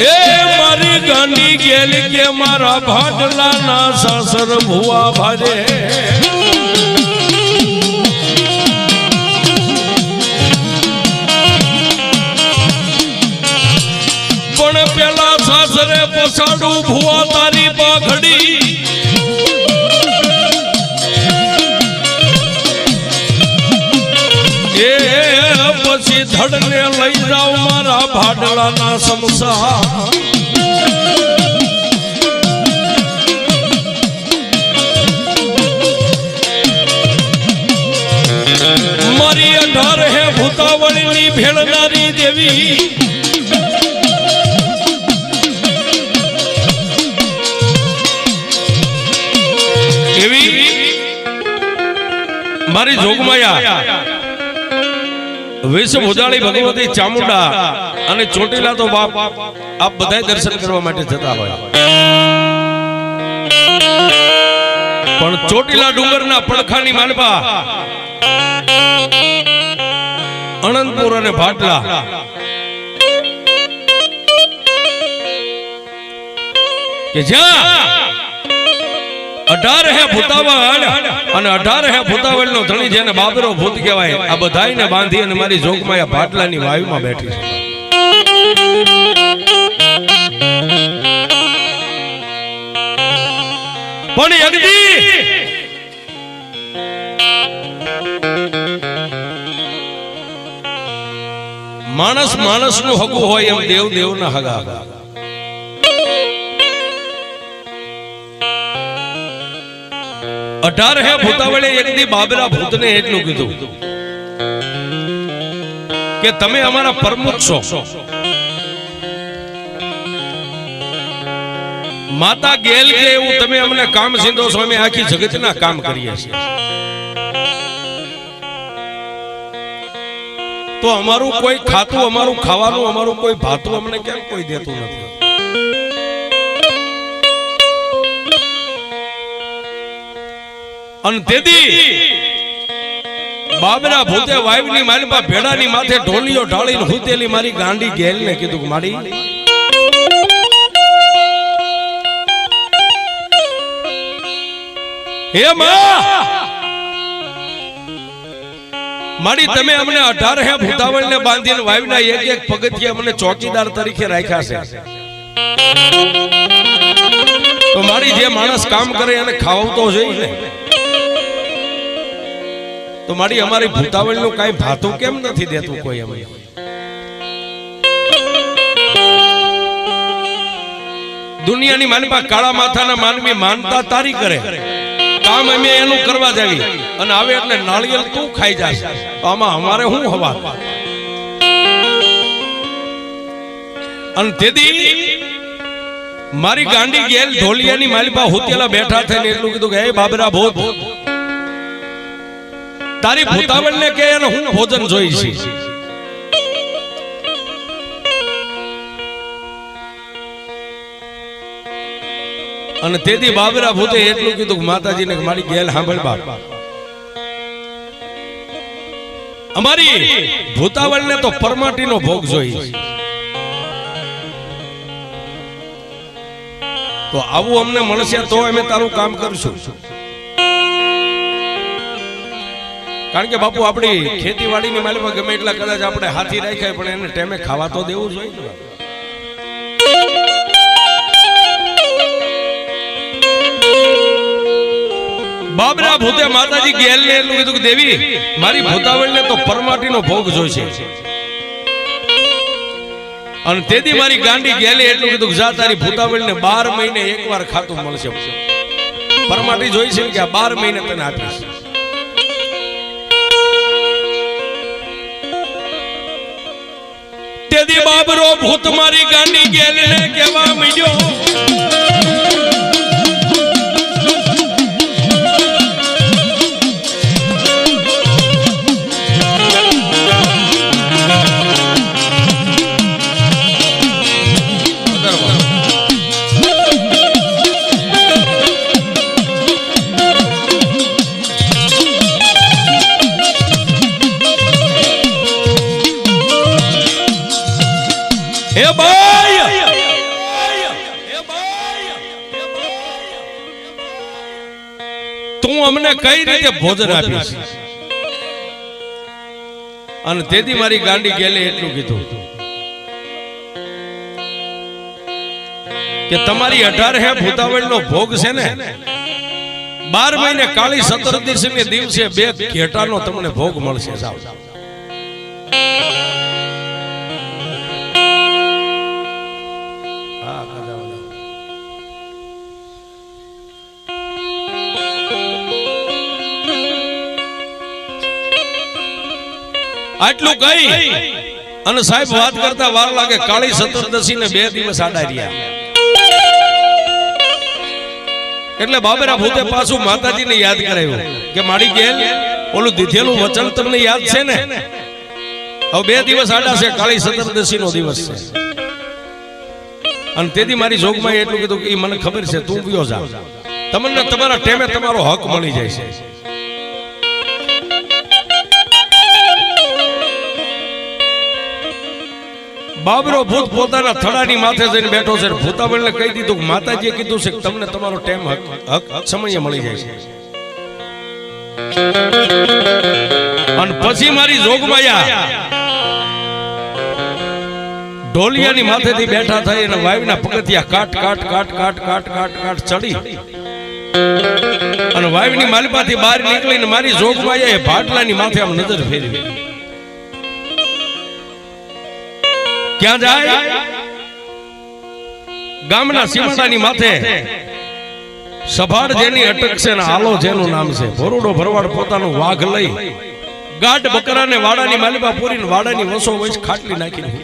એ મારી ગાંડી ગેલ કે મારા ભાડલાના સાસર ભુવા ભારે. પણ પેલા સાસરે પસાડું ભુવા તારી પાઘડી. એ પછી ધડને લઈ જાવ મારા ભાડલાના સમસા મારી અઢાર હે ભૂતાવળીની ભેળનારી દેવી. એવી મારી જોગમાયા. વિશ્વ ઉજાળી ભગવતી ચામુંડા. અને ચોટીલા તો બાપ આપ બધા દર્શન કરવા માટે જતા હોય. પણ ચોટીલા ડુંગરના પડખાની માનવા અનંતપુર અને ભાટલા, કે જ્યાં અઢાર હે ભૂતાવળ અને અઢાર હે ભૂતાવળ નો ધણી જેને બાબરો ભૂત કહેવાય, આ બધાને બાંધી અને મારી જોગમાં આ ભાટલાની વાયુમાં બેઠી છે. માણસ માણસનું હગું હોય એમ દેવ દેવ ના હગા હગા. અઢાર હે ભૂતાવળે એક દી બાબરા ભૂતને એટલું કીધું કે તમે અમારા પરમુખ છો. માતા ગેલ કે એવું તમે અમને કામ સીધો અમે આખી જગતના કામ કરીએ છીએ. તો અમારું કોઈ ખાતું, અમારું ખાવાનું, અમારું કોઈ ભાતું અમને કેમ કોઈ દેતું નથી? અને તેથી બાબરા ભૂતે વાઈફની મારી ભેડાની માથે ઢોલીઓ ઢાળીને હુતેલી મારી ગાંડી ગેલને કીધું કે, મારી હે માં! મારી તમે અમને અઢાર હે ભૂતાવળ ને બાંધીને વાયુના એક એક પગથિયે અમને ચોકીદાર તરીકે રાખ્યા છે. તો મારી જે માણસ કામ કરે એને ખાવતો જોઈએ ને? તો મારી અમારી ભૂતાવળનું કઈ ભાતું કેમ નથી દેતું કોઈ અમે દુનિયાની માનપા કાળા માથાના માનવી માનતા તારી કરે. કામ અમે એનું કરવા જાવી. અને આવે એટલે નાળિયેર તું ખાઈ જાય તો આમાં અમારે શું હવા? અને તેથી મારી ગાંડી ગેલ ઢોલિયાની માલિપા હોતેલા બેઠા થઈને એટલું કીધું કે, હે બાબરા ભો તારી ભૂતાવળ ને કે એને હું ભોજન જોઈ છે અને તેથી બાબરા ભૂતે એટલું કીધું કે માતાજીને મારી ગેલ સાંભળ બાપ. અમારી ભૂતાવળ ને તો પરમાટીનો ભોગ જોઈ તો આવું અમને મળશે તો અમે તારું કામ કરશું. કારણ કે બાપુ, આપણી ખેતીવાડીની માલિકમાં ગમે એટલા કદાચ આપણે હાથી રાખ્યા પણ એને ટેમે ખાવા તો દેવું જોઈએ બાબરા ભૂતે માતાજી ગેલ ને એટલું કીધું કે દેવી મારી ભૂતાવળ ને તો પરમાટીનો ભોગ જોઈશે. અને તેથી મારી ગાંડી ગેલી એટલું કીધું કે જા તારી ભૂતાવળ ને બાર મહિને એકવાર ખાતું મળશે. પરમાટી જોઈ છે કે આ બાર મહિને તને આપીશ. તેથી બાબરો ભૂત મારી ગાંડી ગેલીને કેવા મીડ્યો. કઈ રીતે ભોજન આપીશ અને તેથી મારી ગાંડી ગેલે એટલું કીધું કે તમારી અઢાર હે ભૂતાવળ નો ભોગ છે ને બાર મહિને કાળી સતરદશી ને દિવસે બે ઘેટાનો તમને ભોગ મળશે સાહેબ. આટલું કઈ અને સાહેબ વાત કરતા વાર લાગે કાળી સતરદશી ને બે દિવસ આડા રહ્યા. એટલે બાબરા ભૂતે પાછું માતાજીને યાદ કરાવ્યું કે મારી ગેલ, ઓલું દીધેલું વચન તમને યાદ છે ને? હવે બે દિવસ આડા છે, કાળી સતરદશી નો દિવસ છે. અને તેથી મારી જોગમાં એટલું કીધું કે મને ખબર છે, તું વિયો જા. તમને તમારા ટેમે તમારો હક મળી જાય છે. બાબરો ભૂત પોતાના થડાની માથે જઈને બેઠો છે ભૂતાબળને કહી દીધું કે, માતાજીએ કીધું છે કે તમને તમારો ટાઈમ હક સમયે મળી જાય છે. અને પછી મારી જોગમાયા ઢોલિયાની માથેથી બેઠા થઈ અને વાયુના પગથિયા કાટ કાટ કાટ કાટ કાટ કાટ કાટ ચડી. અને વાયુની માલિપાથી બહાર નીકળીને મારી જોગમાયાએ ભાટલાની માથે આમ નજર ફેરવી. ક્યાં જાય? ગામના સીમાડાની માથે સભાડ જેની અટક છે ને જેનું નામ છે. ભોરુડો ભરવાડ પોતાનું વાઘ લઈ ગાઢ બકરાને વાડાની માલિપા પૂરીને વાડાની વસો વસ ખાટલી નાખીને છે.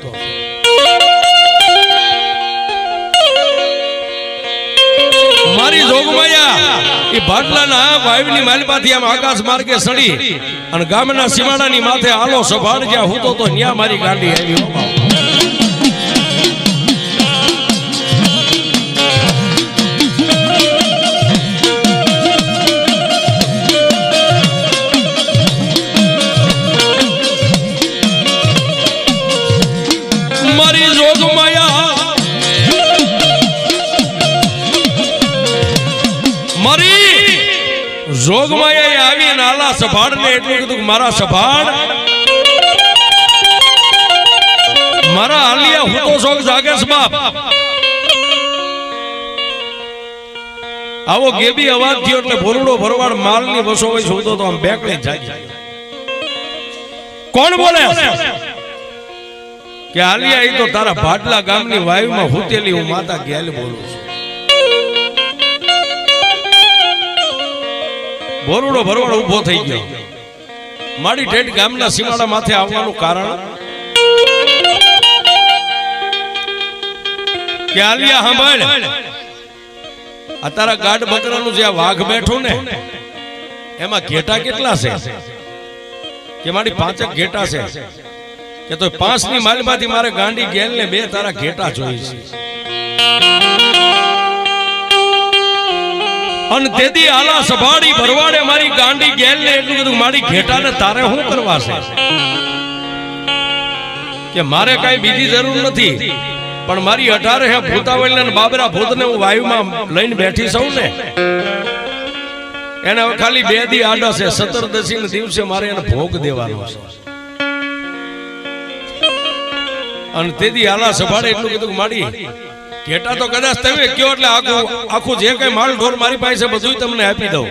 મારી જોગમાયા એ ભાટલાના વાયુની માલિપાથી આમ આકાશ માર્ગે સડી અને ગામના સીમાડાની માથે આલો સભાડ જ્યાં હૂતો તો ત્યાં મારી ગાંડી આવી મારા સભાડ? મારા આલિયા હું તો શોખ જાગેશ બાપ. આવો ગેબી અવાજ થયો એટલે ભોરડો ભરવાડ માલની વસો હોય શોધો તો આમ બેકડે જાય કોણ બોલે? કે આલિયા એ તો તારા ભાટલા ગામની વાયુમાં હુતેલી હું માતા ગેલ બોલું છું. ભોરડો ભરવાડ ઊભો થઈ ગયો. મારી ઠેઠ ગામના સીમાડા માથે આવવાનું કારણ? કે આલિયા આ તારા ગાઢ બકરાનું જે વાઘ બેઠું ને, એમાં ઘેટા કેટલા છે? કે મારી પાંચક ઘેટા છે? કે તો પાંચની માલમાંથી મારે ગાંડી ગેલ ને બે તારા ઘેટા જોઈ છે. અને તેથી આલા સભાડી ભરવાડે મારી ગાંડી ગેલ ને એટલું બધું મારી ઘેટા ને તારે શું કરવા છે? કે મારે કઈ બીજી જરૂર નથી, પણ મારી અઢારે હે ભૂતાવળ ને બાબરા ભૂત ને હું વાયુમાં લઈને બેઠી સૌ ને. એને ખાલી બે દી આડા છે સતરદશી ના દિવસે મારે એને ભોગ દેવાનો છે. અને તેથી આલા સભાડે એટલું બધું માડી ઘેટા તો કદાચ તમે કયો એટલે આખું આખું જે કઈ માલ ઢોર મારી પાસે બધું તમને આપી દઉં.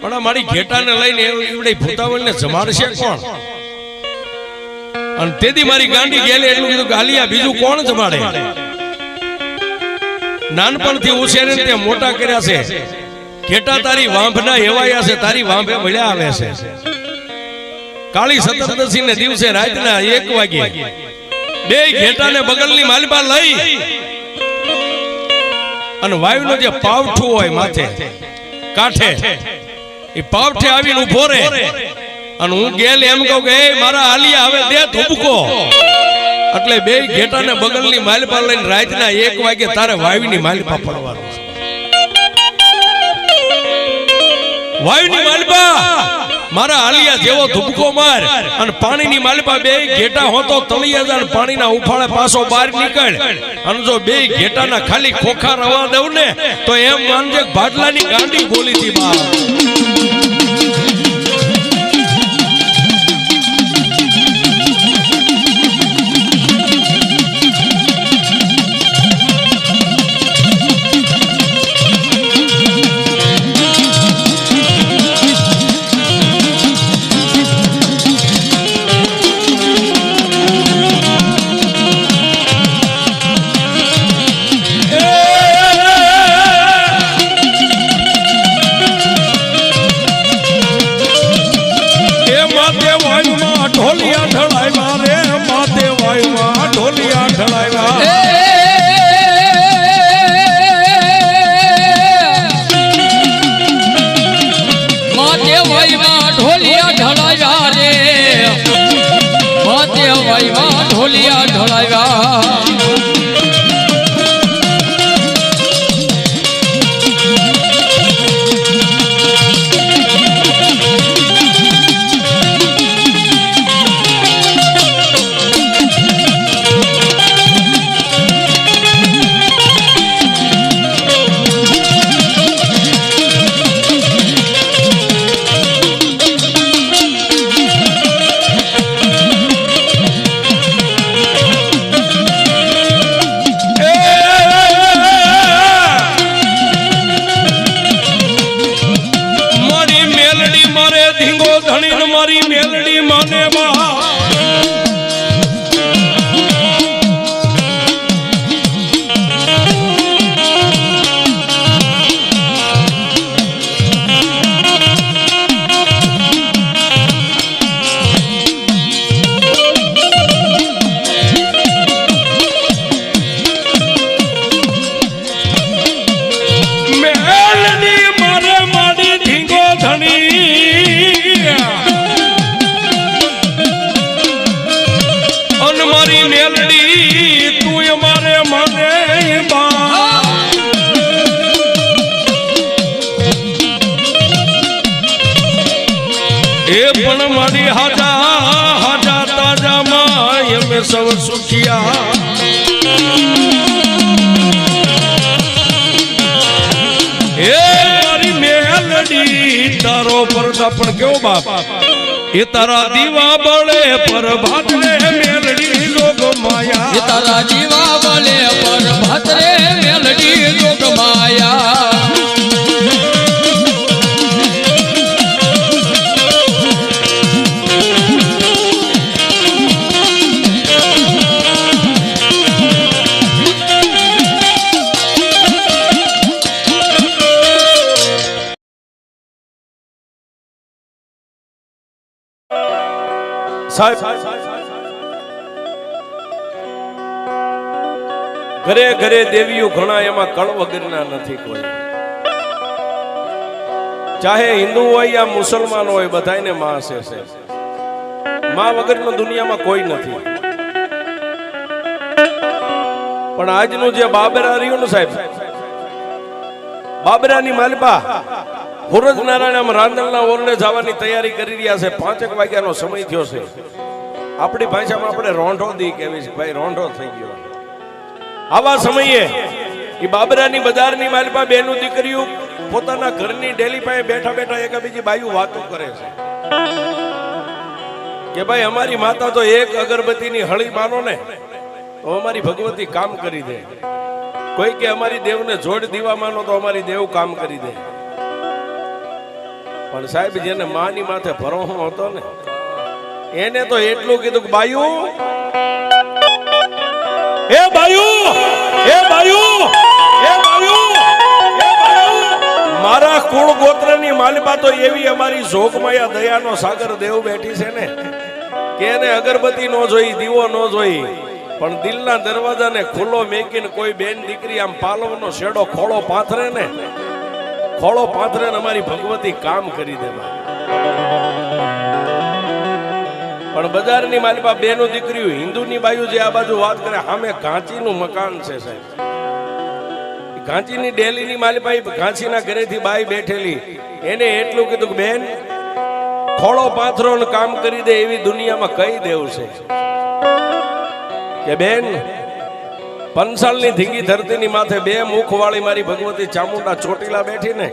પણ મારી ઘેટાને લઈને એવડે ભૂતાવળને જમાડશે કોણ? અને તેથી મારી ગાંડી ગેલે એટલું કીધું ગાલિયા બીજું કોણ જમાડે? નાનપણથી ઉછેરે તે મોટા કર્યા છે. ઘેટા તારી વાંભના હેવાયા છે, તારી વાંભે મળ્યા આવે છે. કાળી સતરદશી ને દિવસે રાતના એક વાગે બે ઘેટાને બગલની માલિપા લઈ અને વાયુનો જે પાવઠું હોય માથે, કાંઠે, એ પાવઠે આવીને ઊભો રે અને હું ગેલ એમ કહું કે, "એ મારા આલિયા, હવે દે ધુબકો એટલે બે ઘેટાને બગલની માલિપા લઈને રાતના એક વાગે તારે વાયુની માલિપા પડવાનું. વાયુની માલિપા મારા આલિયા જેવો ધુબકો માર અને પાણીની માલિપા બે ઘેટા હોતો તળિયા જાય પાણીના ઉફાળે પાછો બહાર નીકળ. અને જો બે ઘેટાના ખાલી ખોખા રવા દઉં ને, તો એમ માનજે ભાડલાની ગાંડી બોલી હતી બા. પરદા પણ કેવો બાપ? એ તારા દીવા બળે પર ભાતરે મેલડી એ માયા. તારા દીવા બળે પર ભાતરે મેલડી જોગ માયા. સાહેબ. ઘરે ઘરે દેવીઓ ઘણા એમાં કળ વગરના નથી કોઈ. ચાહે હિન્દુ હોય યા મુસલમાન હોય બધાને માં છે માં વગરનો દુનિયામાં કોઈ નથી. પણ આજનું જે બાબરા રહ્યું ને સાહેબ, બાબરાની માલપા હુરજ નારાયણ આમ રાંદલના ઓરડે જવાની તૈયારી કરી રહ્યા છે. પાંચેક વાગ્યાનો સમય થયો છે. આપણી ભાષામાં આપણે રોંઢો દી કહેવી છે. ભાઈ, રોંઢો થઈ ગયો. આવા સમયે એ બાબરાની બજારની માલપા બેનું દીકરીઓ પોતાના ઘરની ડેલી પાસે બેઠા બેઠા એક બીજી બાયુ વાતો કરે છે. કે ભાઈ, અમારી માતા તો એક અગરબત્તીની હળી માનો ને, તો અમારી ભગવતી કામ કરી દે. કોઈ કે અમારી દેવને જોડ દીવા માનો તો અમારી દેવ કામ કરી દે. પણ સાહેબ, જેને માની માથે ભરોહો હતો ને, એને તો એટલું કીધું કે, બાયુ. એ બાયુ એ બાયુ એ બાયુ મારા કુળ ગોત્રની માલિપા તો એવી અમારી જોગમાયા દયાનો સાગર દેવ બેઠી છે ને, કે એને અગરબત્તી નો જોઈ, દીવો નો જોઈ, પણ દિલના દરવાજાને ખુલ્લો મેકીને કોઈ બેન દીકરી આમ પાલવનો શેડો ખોળો પાથરે ને ખોળો પાથરે ને અમારી ભગવતી કામ કરી દે પણ બજારની માલિપા બેનું દીકરીઓ, હિન્દુની બાયુ જે આ બાજુ વાત કરે સામે ઘાંચીનું મકાન છે સાહેબ. ઘાંચીની ડેલીની માલિપા પાસે ઘાંચીના ઘરેથી બાઈ બેઠેલી. એને એટલું કીધું કે, બેન ખોળો પાથરો કામ કરી દે એવી દુનિયામાં કઈ દેવું છે? કે, બેન પંસાલની ધીંગી ધરતીની માથે બે મુખવાળી મારી ભગવતી ચામુંડા ચોટીલા બેઠી ને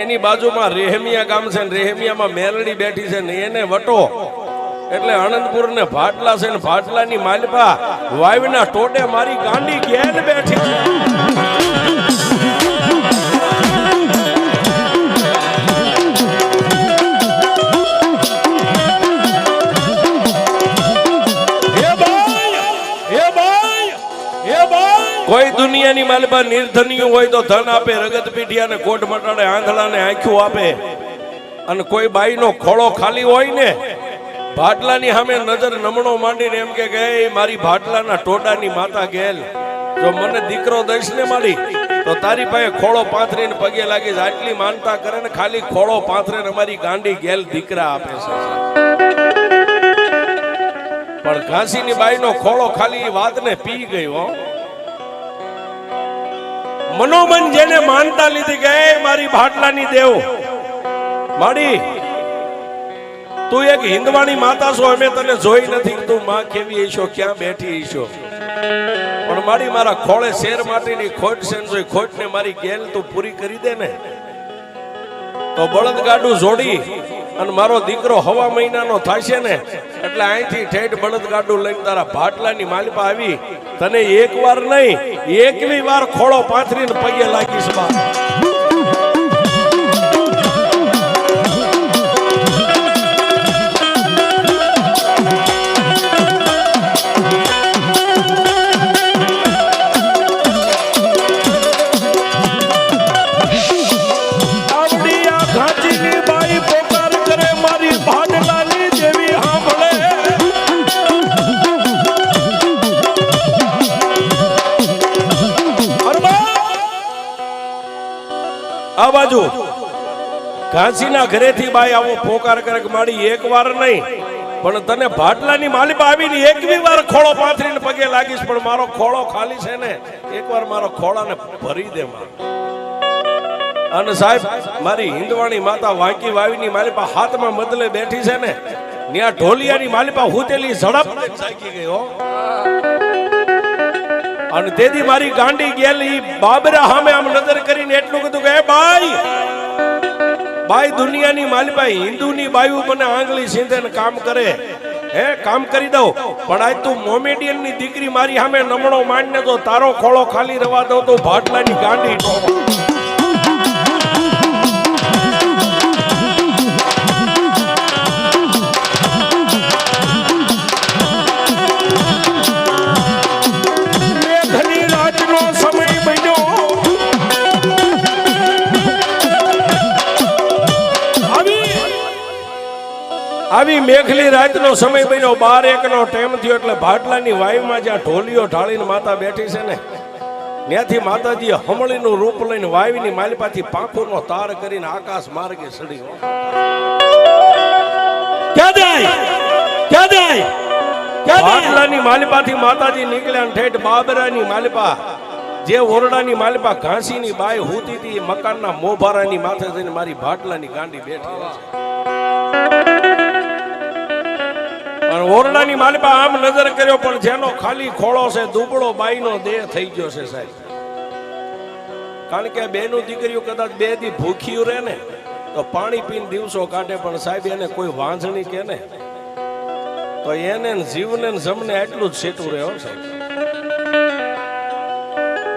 એની બાજુમાં રેહમિયા ગામ છે ને રેહમિયામાં મેલડી બેઠી છે ને એને વટો. એટલે આનંદપુર ને ભાટલા છે ને ભાટલાની માલપા વાવીના ટોટે મારી ગાંડી ગેન બેઠી છે. માલપા નિર્ધનિયું હોય તો ધન આપે, રગત પીઠિયા ને કોટ મટાડે આંધળા ને આંખ્યું આપે. અને કોઈ બાઈનો ખોળો ખાલી હોય ને, ભાટલાની સામે નજર નમણો માંડીને એમ કે ગઈ મારી ભાટલાના ટોડાની માતા ગેલ. જો મને દીકરો દઈશ ને મારી, તો તારી પાસે ખોળો પાથરીને પગે લાગી. આટલી માનતા કરે ને ખાલી ખોળો પાથરે ને અમારી ગાંડી ગેલ દીકરા આપે છે. પણ ઘાસીની બાઈનો ખોળો ખાલી વાતને પી ગયો, હો. મનોમન જેને માનતા લીધી કે મારી ભાટલાની દેવ. માડી, તું એક હિંદવાણી માતા છો, અમે તને જોઈ નથી, તું માં કેવી ઈશો ક્યાં બેઠી ઈશો પણ મારી મારા ખોળે શેર માટીની ખોટ છે ખોટને મારી ગેલ તું પૂરી કરી દે ને. તો બળદગાડું જોડી અને મારો દીકરો હવા મહિનાનો થશે ને, એટલે અહીંથી ઠેઠ બળદગાડું લઈને તારા ભાટલાની માલિપા આવી. તને એક વાર નહીં, એકવી વાર ખોળો પાથરીને પગે લાગીશ બા. બાજુ. ઘાસીના ઘરેથી બાઈ આવો પોકાર કરે માડી એક વાર નહીં. પણ તને ભાટલાની માલિપા આવીને એકવી વાર ખોળો પાથરીને પગે લાગીશ, પણ મારો ખોળો ખાલી છે ને, એકવાર મારો ખોળાને ભરી દે મારો. અને સાહેબ, મારી હિંદવાણી માતા વાંકી વાવીની માલિપા હાથમાં બદલે બેઠી છે ને ત્યાં ઢોલિયાની માલિપા હુતેલી ઝડપ ગઈ હો. અને તેથી મારી ગાંડી ગેલી બાબરા સામે આમ નજર કરીને એટલું કીધું કે ભાઈ બાઈ દુનિયાની માલિબાઈ હિન્દુની બાયુ મને આંગળી સીધે કામ કરે. હે, કામ કરી દઉં. પણ આજ તું મોમેડિયનની દીકરી મારી સામે નમણો માંડને તો તારો ખોળો ખાલી રવા દઉં તો ભાટલાની ગાંડી આવી મેઘલી રાતનો સમય બન્યો. બાર એકનો ટાઈમ થયો એટલે ભાટલાની વાયુમાં જ્યાં ઢોલીઓ ઢાળીને માતા બેઠી છે ને ત્યાંથી માતાજીએ હમળીનું રૂપ લઈને વાયુની માલિપાથી પાંખોનો તાર કરીને આકાશ માર્ગે સડી ક્યાં જાય? ક્યાં જાય? ભાટલાની માલિપાથી માતાજી નીકળ્યા ને ઠેઠ બાબરાની માલિપા જે ઓરડાની માલિપા ઘાસીની બાય હુતી હતી મકાનના મોભારાની માથે જઈને મારી ભાટલાની ગાંડી બેઠી છે. અને ઓરડાની માલિપા આમ નજર કર્યો, પણ જેનો ખાલી ખોળો છે, દુબળો બાઈનો દેહ થઈ ગયો છે સાહેબ. કારણ કે બેનું દીકરીઓ કદાચ બે દી ભૂખ્યું રહે ને, તો પાણી પીને દિવસો કાઢે, પણ સાહેબ એને કોઈ વાંઝણી કે ને? તો એને જીવને જમને એટલું જ સેટું રહ્યો સાહેબ.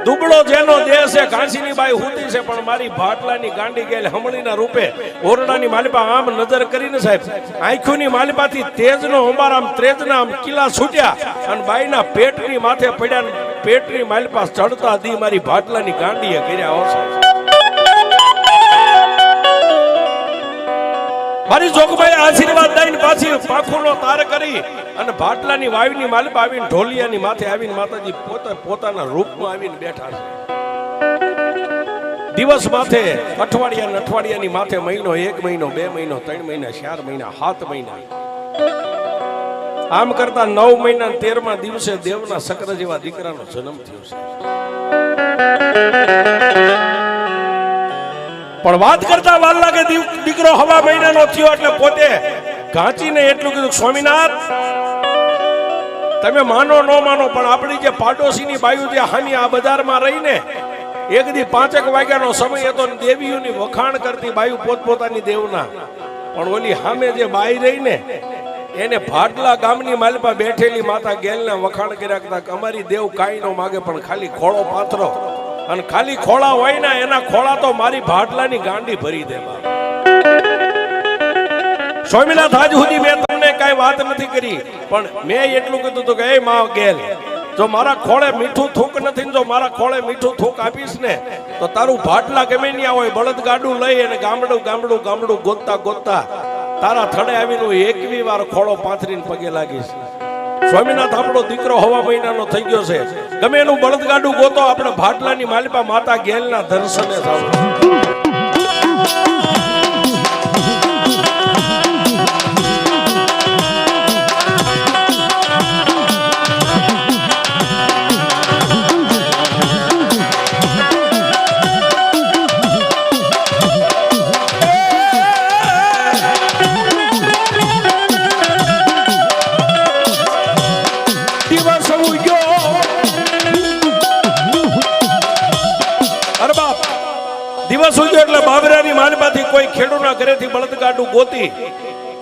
દુબળો જેનો દેહ છે ઘાસીની બાઈ હુતી છે, પણ મારી ભાટલાની ગાંડી ગયેલ હમણીના રૂપે ઓરડાની માલિપા આમ નજર કરીને સાહેબ, આંખોની માલિપાથી તેજનો અંબાર આમ ત્રેજના આમ કિલ્લા છૂટ્યા અને બાઈના પેટની માથે પડ્યા પેટની માલિપા ચડતા દી મારી ભાટલાની ગાંડીએ કર્યા. હો મારી જોગભાઈ આશીર્વાદ દઈને પાછી પાંખોનો તાર કરી અને ભાટલાની વાવીની માલિપા આવીને ઢોલિયાની માથે આવીને માતાજી પોતે પોતાના રૂપમાં આવીને બેઠા છે. દિવસ માથે અઠવાડિયા અઠવાડિયાની માથે મહિનો, એક મહિનો, બે મહિનો, ત્રણ મહિના, ચાર મહિના, સાત મહિના. આમ કરતા નવ મહિના તેરમા દિવસે દેવના સકર જેવા દીકરાનો જન્મ થયો છે. પણ વાત કરતા વાર લાગે દીકરો હવા મહિનાનો થયો એટલે પોતે ઘાંચીને એટલું કીધું, સ્વામિનાથ તમે માનો ન માનો, પણ આપણી જે પાડોશીની બાયુ જે હાની આ બજારમાં રહીને એક દી પાંચેક વાગ્યાનો સમય હતો દેવીઓની વખાણ કરતી બાયુ પોતપોતાની દેવના પણ ઓલી સામે જે બાઈ રહીને, એને ભાટલા ગામની માલપા બેઠેલી માતા ગેલના વખાણ કર્યા કે અમારી દેવ કાંઈ ન માગે, પણ ખાલી ખોળો પાથરો અને ખાલી ખોળા હોય ને, એના ખોળા તો મારી ભાટલાની ગાંડી ભરી દે બાપ. સ્વામિનાથ આજ સુધી મેં કઈ વાત નથી કરી. પણ મેં એટલું કીધું હતું કે, એ માં ગેલ, જો મારા ખોળે મીઠું થૂક નથી જો મારા ખોળે મીઠું થૂક આપીશ ને, તો તારું ભાટલા ગમે ત્યાં હોય બળદ ગાડું લઈ અને ગામડું ગામડું ગામડું ગોતતા ગોતતા તારા થડે આવીને હું એકવી વાર ખોળો પાથરીને પગે લાગીશ. સ્વામિનાથ, આપણો દીકરો હવા મહિનાનો થઈ ગયો છે. ગમે એનું બળદગાડું ગોતો, આપણે ભાટલાની માલિપા માતા ગેલના દર્શને થાવ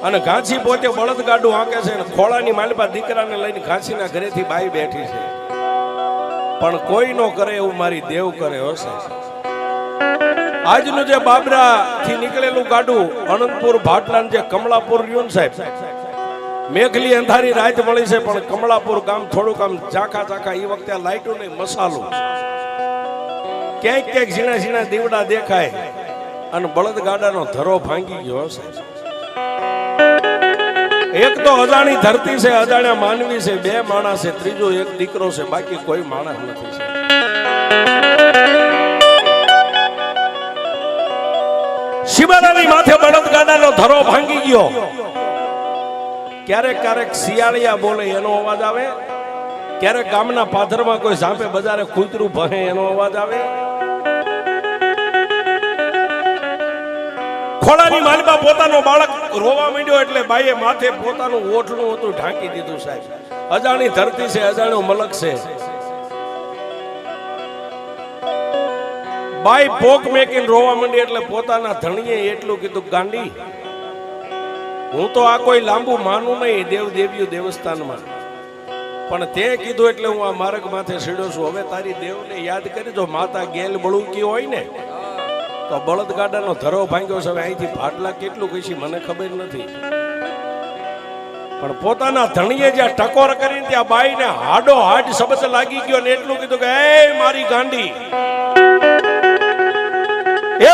અને ઘાંસી પોતે બળદગાડું હાંકે છે અને ખોળાની માલપા દીકરાને લઈને ઘાંસીના ઘરેથી બાઈ બેઠી છે. પણ કોઈ નો કરે એવું મારી દેવ કરે હશે આજનું જે બાબરા થી નીકળેલું ગાડું, અનંતપુર ભાટલા જે કમલાપુર રહ્યું સાહેબ, મેઘલી અંધારી રાત મળી છે, પણ કમળાપુર ગામ થોડુંક આમ ચાકા ચાકા એ વખતે લાઈટો નહીં મસાલો. ક્યાંક ક્યાંક ઝીણા ઝીણા દીવડા દેખાય અને બળદગાડાનો ધરો ભાંગી ગયો હશે એક તો અજાણી ધરતી છે, અજાણ્યા માનવી છે, બે માણસ છે, ત્રીજો એક દીકરો છે, બાકી કોઈ માણસ નથી છે. શિવાલાની માથે બળદગાડાનો ધરો ભાંગી ગયો. ક્યારેક ક્યારેક શિયાળિયા બોલે, એનો અવાજ આવે. ક્યારેક ગામના પાથરમાં કોઈ ઝાંપે બજારે કૂતરું ભહે એનો અવાજ આવે. ખોળાની માલમાં પોતાનો બાળક રોવા માંડ્યો એટલે બાઈએ માથે પોતાનું ઓઠણું હતું ઢાંકી દીધું સાહેબ. અજાણી ધરતી છે, અજાણ્યો મલક છે. બાઈ પોક મેકીને રોવા માંડી એટલે પોતાના ધણીએ એટલું કીધું, ગાંડી, હું તો આ કોઈ લાંબુ માનું નહીં દેવ દેવીઓ દેવસ્થાનમાં. પણ તે કીધું એટલે હું આ માર્ગ માથે સીડો છું. હવે તારી દેવને યાદ કરી, જો માતા ગેલ બળુકી હોય ને તો બળદગાડાનો ધરો ભાંગ્યો છે. અહીંથી ભાટલા કેટલું કહીશી મને ખબર નથી. પણ પોતાના ધણીએ જ્યાં ટકોર કરીને ત્યાં બાઈને હાડો હાડ શબ્દ લાગી ગયો ને એટલું કીધું કે, એ મારી ગાંડી. એ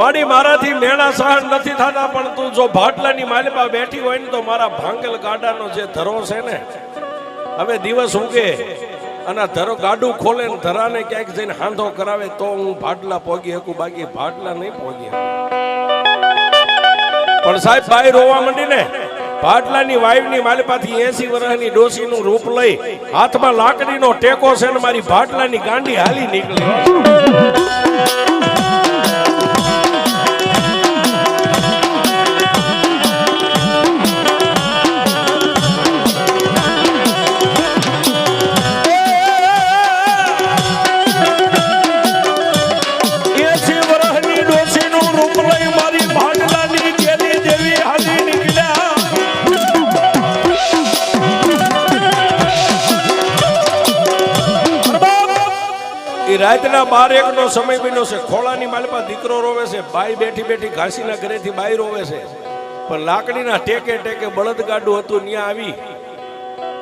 મારી મારાથી મેળા સહન નથી થતા, પણ તું જો ભાટલાની માલિપા બેઠી હોય ને તો મારા ભાંગલ ગાડાનો જે ધરો છે ને, હવે દિવસ ઉગે અને ધરો ગાડું ખોલે ને ધરાને ક્યાંક જઈને હાંધો કરાવે તો હું ભાટલા પોગી શકું, બાકી ભાટલા નહીં પોગી પણ સાહેબ ભાઈ રોવા માંડી ને ભાટલાની વાયુની માલિપાથી એસી વર્ષની ડોસીનું રૂપ લઈ હાથમાં લાકડીનો ટેકો છે ને મારી ભાટલાની ગાંડી હાલી નીકળી. રાતના બાર એક નો સમય બન્યો છે. ખોળાની માલપા દીકરો રોવે છે. બાઈ બેઠી બેઠી ઘાસીના ઘરેથી બાઈ રોવે છે. પણ લાકડીના ટેકે ટેકે બળદગાડું હતું ત્યાં આવી.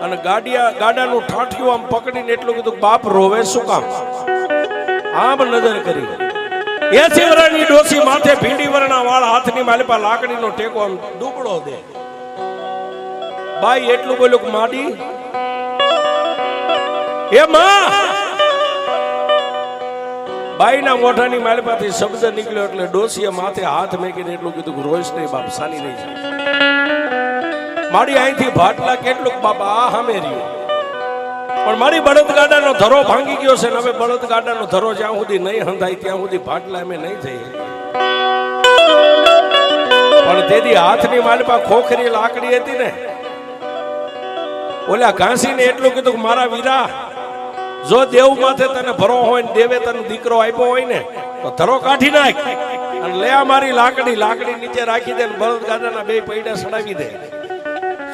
અને ગાડિયા, ગાડાનું ઠાઠિયું આમ પકડીને એટલું કીધું, બાપ રોવે શું કામ? આમ નજર કરી. એસી વરણની ડોસી માથે ભીંડી વરણા વાળ, હાથની માલપા લાકડીનો ટેકો આમ દુબળો દે. બાઈ એટલું બોલ્યું માડી, એ માં બાઈના મોઢાની માલપાથી શબ્દ નીકળ્યો એટલે ડોસીએ માથે હાથ મેકીને એટલું કીધું રોઈશ નહીં બાપ સાની નહીં જાય. મારી અહીંથી ભાટલા કેટલુંક બાપા આ સામે રહ્યું. પણ મારી બળદગાડાનો ધરો ભાંગી ગયો છે ને હવે બળદગાડાનો ધરો જ્યાં સુધી નહીં હંધાય ત્યાં સુધી ભાટલા અમે નહીં થઈ પણ તેદી હાથની માલપા ખોખરી લાકડી હતી ને. ઓલા ઘાસીને એટલું કીધું કે મારા વીરા જો દેવ માથે તને ભરો હોય ને દેવે તને દીકરો આપ્યો હોય ને, તો ધરો કાઢી નાખ અને લે મારી લાકડી લાકડી નીચે રાખી દે ને બળદ ગાદાના બે પૈડા સડાવી દે.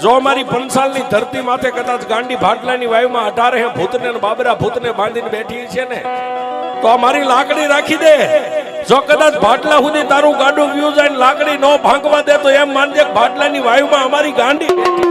જો મારી પંસાલની ધરતી માથે કદાચ ગાંડી ભાટલાની વાયુમાં અઢારે ભૂતને બાબરા ભૂતને બાંધીને બેઠી છે ને, તો આ મારી લાકડી રાખી દે. જો કદાચ ભાટલા સુધી તારું ગાડું વ્યૂ જાય લાકડી નો ભાંગવા દે તો એમ માનજે ભાટલાની વાયુમાં અમારી ગાંડી બેઠી